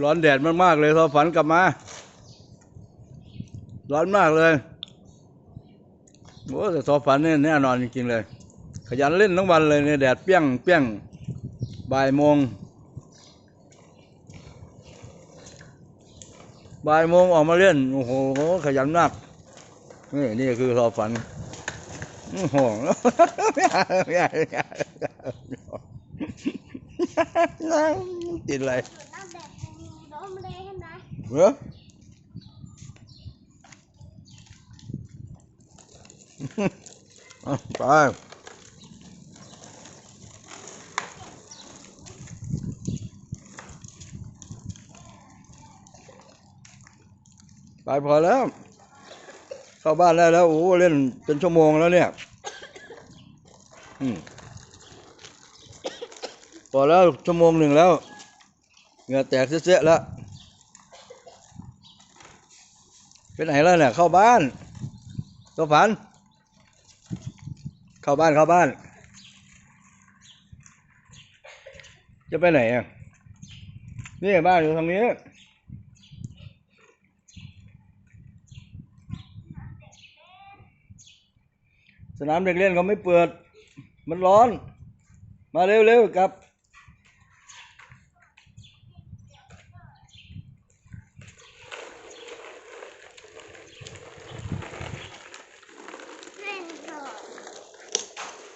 ร้อนแดดมากๆเลยทอฝันกลับมา ร้อนมากเลยโอ้แต่ทอฝันเนี่ยแน่นอนจริงๆเลย ขยันเล่นทั้งวันเลยเนี่ยแดดเปี้ยงเปี้ยงบ่ายโมงบ่ายโมงออกมาเล่นโอ้โหขยันมากนี่นี่คือทอฝันโอ้โหติดอะไรอนมาเลยเห็นไหม เหรอเอาไปไปพอแล้ว เข้าบ้านได้แล้ว โอ้เล่นเป็นชั่วโมงแล้วเนี่ยพอแล้วชั่วโมงหนึ่งแล้วเหงื่อแตกเสียๆแล้ว ไปไหนแล้วเนี่ยเข้าบ้านตัวฝัน เข้าบ้านเข้าบ้าน จะไปไหนอะนี่บ้านอยู่ทางนี้สนามเด็กเล่นเขาไม่เปิด มันร้อน มาเร็วๆกลับ ました。